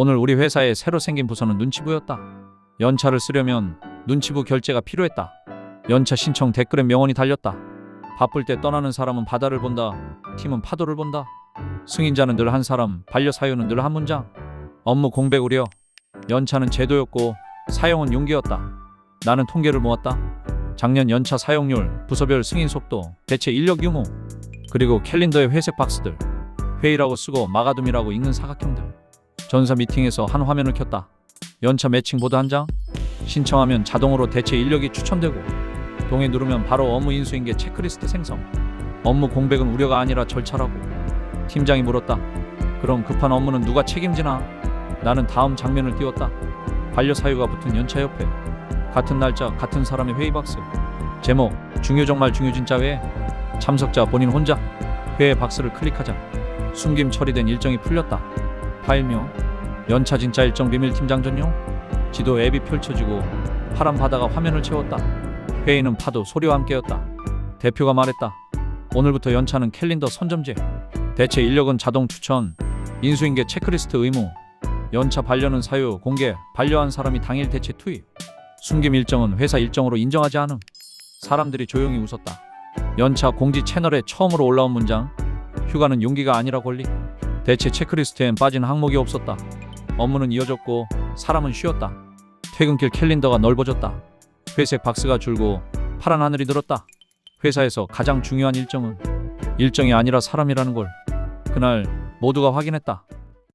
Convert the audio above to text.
오늘 우리 회사에 새로 생긴 부서는 눈치부였다. 연차를 쓰려면 눈치부 결제가 필요했다. 연차 신청 댓글에 명언이 달렸다. 바쁠 때 떠나는 사람은 바다를 본다. 팀은 파도를 본다. 승인자는 늘 한 사람, 반려 사유는 늘 한 문장. 업무 공백 우려. 연차는 제도였고 사용은 용기였다. 나는 통계를 모았다. 작년 연차 사용률, 부서별 승인 속도, 대체 인력 유무, 그리고 캘린더의 회색 박스들, 회의라고 쓰고 마가둠이라고 읽는 사각형들. 전사 미팅에서 한 화면을 켰다. 연차 매칭 보드 한 장. 신청하면 자동으로 대체 인력이 추천되고 동에 누르면 바로 업무 인수인계 체크리스트 생성. 업무 공백은 우려가 아니라 절차라고. 팀장이 물었다. 그럼 급한 업무는 누가 책임지나? 나는 다음 장면을 띄웠다. 반려 사유가 붙은 연차 옆에 같은 날짜 같은 사람의 회의 박스. 제목 중요 정말 중요 진짜 회. 참석자 본인 혼자. 회의 박스를 클릭하자. 숨김 처리된 일정이 풀렸다. 파일명 연차 진짜 일정 비밀 팀장 전용. 지도 앱이 펼쳐지고 파란 바다가 화면을 채웠다. 회의는 파도 소리와 함께였다. 대표가 말했다. 오늘부터 연차는 캘린더 선점제. 대체 인력은 자동 추천. 인수인계 체크리스트 의무. 연차 반려는 사유 공개. 반려한 사람이 당일 대체 투입. 숨김 일정은 회사 일정으로 인정하지 않음. 사람들이 조용히 웃었다. 연차 공지 채널에 처음으로 올라온 문장. 휴가는 용기가 아니라 권리. 대체 체크리스트엔 빠진 항목이 없었다. 업무는 이어졌고 사람은 쉬었다. 퇴근길 캘린더가 넓어졌다. 회색 박스가 줄고 파란 하늘이 늘었다. 회사에서 가장 중요한 일정은 일정이 아니라 사람이라는 걸 그날 모두가 확인했다.